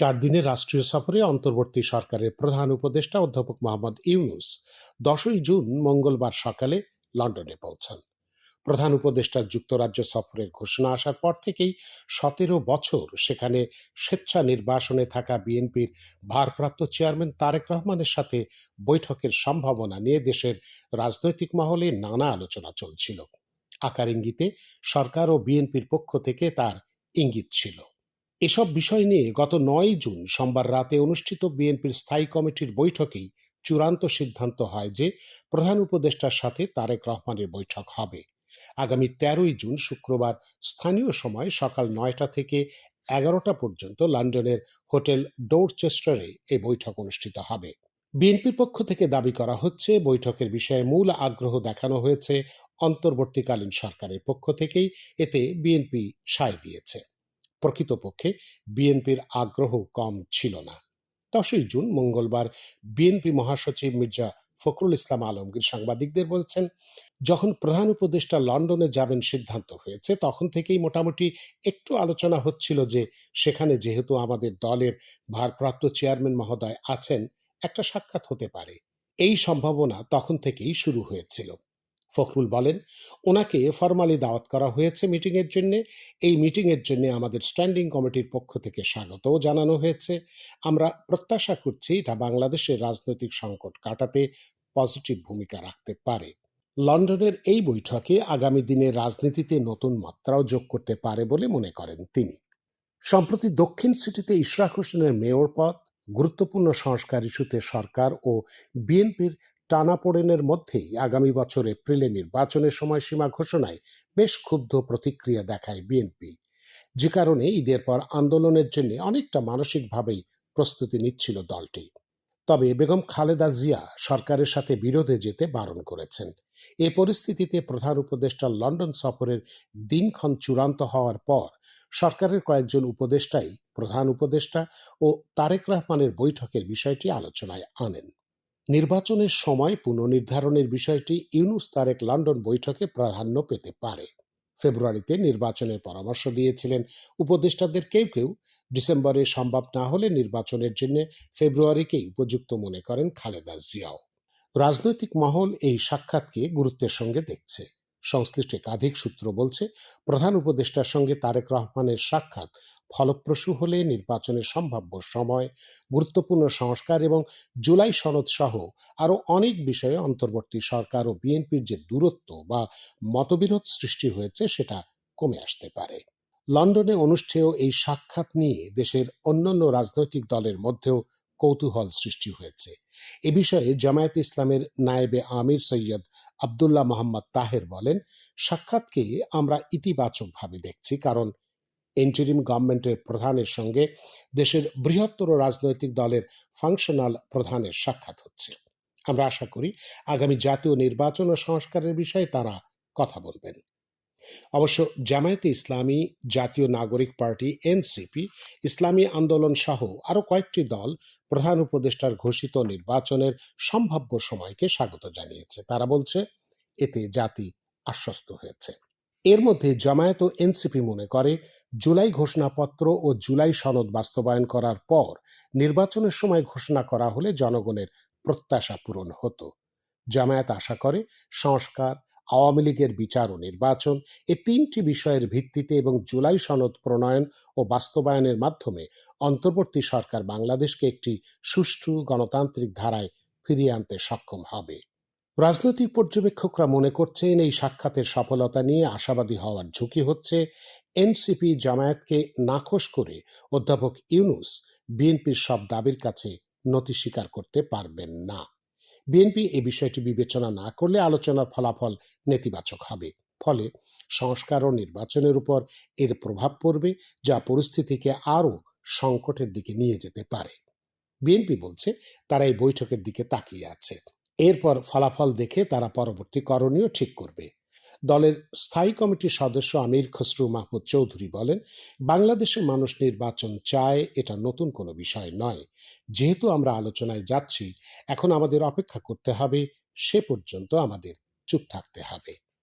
চার দিনের রাষ্ট্রীয় সফরে অন্তর্বর্তী সরকারের প্রধান উপদেষ্টা অধ্যাপক মোহাম্মদ ইউনুস দশই জুন মঙ্গলবার সকালে লন্ডনে পৌঁছান। প্রধান উপদেষ্টার যুক্তরাজ্য সফরের ঘোষণা আসার পর থেকেই সতেরো বছর সেখানে স্বেচ্ছা নির্বাসনে থাকা বিএনপির ভারপ্রাপ্ত চেয়ারম্যান তারেক রহমানের সাথে বৈঠকের সম্ভাবনা নিয়ে দেশের রাজনৈতিক মহলে নানা আলোচনা চলছিল। আকার ইঙ্গিতে সরকার ও বিএনপির পক্ষ থেকে তার ইঙ্গিত ছিল। এসব বিষয় নিয়ে গত নয় জুন সোমবার রাতে অনুষ্ঠিত বিএনপির স্থায়ী কমিটির বৈঠকেই চূড়ান্ত সিদ্ধান্ত হয় যে প্রধান উপদেষ্টার সাথে তারেক রহমানের বৈঠক হবে। আগামী তেরোই জুন শুক্রবার স্থানীয় সময় সকাল নয়টা থেকে এগারোটা পর্যন্ত লন্ডনের হোটেল ডোরচেস্টারে এই বৈঠক অনুষ্ঠিত হবে। বিএনপির পক্ষ থেকে দাবি করা হচ্ছে, বৈঠকের বিষয়ে মূল আগ্রহ দেখানো হয়েছে অন্তর্বর্তীকালীন সরকারের পক্ষ থেকেই। এতে বিএনপি সায় দিয়েছে। প্রকৃতপক্ষে বিএনপির আগ্রহ কম ছিল না। দশই জুন, মঙ্গলবার, বিএনপি মহাসচিব মির্জা ফখরুল ইসলাম আলমগীর সাংবাদিকদের বলছেন, যখন প্রধান উপদেষ্টা লন্ডনে যাবেন সিদ্ধান্ত হয়েছে, তখন থেকেই মোটামুটি একটু আলোচনা হচ্ছিল যে সেখানে যেহেতু আমাদের দলের ভারপ্রাপ্ত চেয়ারম্যান মহোদয় আছেন, একটা সাক্ষাৎ হতে পারে। এই সম্ভাবনা তখন থেকেই শুরু হয়েছিল। ফখরুল বলেন, ওনাকে ফরমালি দাওয়াত করা হয়েছে মিটিংয়ের জন্য। এই মিটিংয়ের জন্য আমাদের স্ট্যান্ডিং কমিটির পক্ষ থেকে স্বাগতও জানানো হয়েছে। আমরা প্রত্যাশা করছি এটা বাংলাদেশের রাজনৈতিক সংকট কাটাতে পজিটিভ ভূমিকা রাখতে পারে। লন্ডনের এই বৈঠকে আগামী দিনের রাজনীতিতে নতুন মাত্রাও যোগ করতে পারে বলে মনে করেন তিনি। সম্প্রতি দক্ষিণ সিটিতে ইশরাক হোসেনের মেয়র পদ, গুরুত্বপূর্ণ সংস্কার ইস্যুতে সরকার ও বিএনপির টানাপোড়েনের মধ্যেই আগামী বছর এপ্রিলে নির্বাচনের সময়সীমা ঘোষণায় বেশ ক্ষুব্ধ প্রতিক্রিয়া দেখায় বিএনপি। যে কারণে ঈদের পর আন্দোলনের জন্য অনেকটা মানসিকভাবেই প্রস্তুতি নিচ্ছিল দলটি। তবে বেগম খালেদা জিয়া সরকারের সাথে বিরোধে যেতে বারণ করেছেন। এ পরিস্থিতিতে প্রধান উপদেষ্টা লন্ডন সফরের দিনক্ষণ চূড়ান্ত হওয়ার পর সরকারের কয়েকজন উপদেষ্টাই প্রধান উপদেষ্টা ও তারেক রহমানের বৈঠকের বিষয়টি আলোচনায় আনেন। নির্বাচনের সময় পুনর্নির্ধারণের বিষয়টি ইউনুস তারেক লন্ডন বৈঠকে প্রাধান্য পেতে পারে। ফেব্রুয়ারিতে নির্বাচনের পরামর্শ দিয়েছিলেন উপদেষ্টাদের কেউ কেউ। ডিসেম্বরে সম্ভব না হলে নির্বাচনের জন্য ফেব্রুয়ারিকেই উপযুক্ত মনে করেন খালেদা জিয়াও। রাজনৈতিক মহল এই সাক্ষাৎকে গুরুত্বের সঙ্গে দেখছে। সংশ্লিষ্ট একাধিক সূত্র বলছে, প্রধান উপদেষ্টার সঙ্গে তারেক রহমানের সাক্ষাৎ ফলপ্রসূ হলে নির্বাচনের সম্ভাব্য সময়, গুরুত্বপূর্ণ সংস্কার এবং জুলাই সনদ সহ আরও অনেক বিষয়ে অন্তর্বর্তী সরকার ও বিএনপির যে দূরত্ব বা মতবিরোধ সৃষ্টি হয়েছে সেটা কমে আসতে পারে। লন্ডনে অনুষ্ঠেয় এই সাক্ষাৎ নিয়ে দেশের অন্যান্য রাজনৈতিক দলের মধ্যেও কৌতূহল সৃষ্টি হয়েছে। এ বিষয়ে জামায়াত ইসলামের নায়েবে আমির সৈয়দ আবদুল্লাহ মোহাম্মদ তাহের বলেন, সাক্ষাৎকে আমরা ইতিবাচকভাবে দেখছি কারণ ইন্টারিম গভর্নমেন্টের প্রধানের সঙ্গে দেশের বৃহত্তর রাজনৈতিক দলের ফাংশনাল প্রধানের সাক্ষাৎ হচ্ছে। আমরা আশা করি আগামী জাতীয় নির্বাচন ও সংস্কারের বিষয়ে তারা কথা বলবেন। অবশ্য জামায়াতে ইসলামী, জাতীয় নাগরিক পার্টি, এনসিপি, ইসলামী আন্দোলন সহ আরও কয়েকটি দল প্রধান উপদেষ্টার ঘোষিত নির্বাচনের সম্ভাব্য সময়কে স্বাগত জানিয়েছে। তারা বলছে, এতে জাতি আশ্বস্ত হয়েছে। এর মধ্যে জামায়াত ও এনসিপি মনে করে জুলাই ঘোষণাপত্র ও জুলাই সনদ বাস্তবায়ন করার পর নির্বাচনের সময় ঘোষণা করা হলে জনগণের প্রত্যাশা পূরণ হতো। জামায়াত আশা করে সংস্কার, আওয়ামী লীগের বিচার ও নির্বাচন এ তিনটি বিষয়ের ভিত্তিতে এবং জুলাই সনদ প্রণয়ন ও বাস্তবায়নের মাধ্যমে অন্তর্বর্তী সরকার বাংলাদেশকে একটি সুষ্ঠু গণতান্ত্রিক ধারায় ফিরিয়ে আনতে সক্ষম হবে। রাজনৈতিক পর্যবেক্ষকরা মনে করছেন এই সাক্ষাতের সফলতা নিয়ে আশাবাদী হওয়ার ঝুঁকি হচ্ছে এনসিপি জামায়াতকে নাকশ করে অধ্যাপক ইউনুস বিএনপির সব দাবির কাছে নতি স্বীকার করতে পারবেন না। বিএনপি এই বিষয়টি বিবেচনা না করলে আলোচনার ফলাফল নেতিবাচক হবে। ফলে সংস্কার ও নির্বাচনের উপর এর প্রভাব পড়বে, যা পরিস্থিতিকে আরও সংকটের দিকে নিয়ে যেতে পারে। বিএনপি বলছে, তারা এই বৈঠকের দিকে তাকিয়ে আছে। এরপর ফলাফল দেখে তারা পরবর্তী করণীয় ঠিক করবে। দলের স্থায়ী কমিটির সদস্য আমির খসরু মাহমুদ চৌধুরী বলেন, বাংলাদেশের মানুষ নির্বাচন চায়, এটা নতুন কোনো বিষয় নয়। যেহেতু আমরা আলোচনায় যাচ্ছি, এখন আমাদের অপেক্ষা করতে হবে, সে পর্যন্ত আমাদের চুপ থাকতে হবে।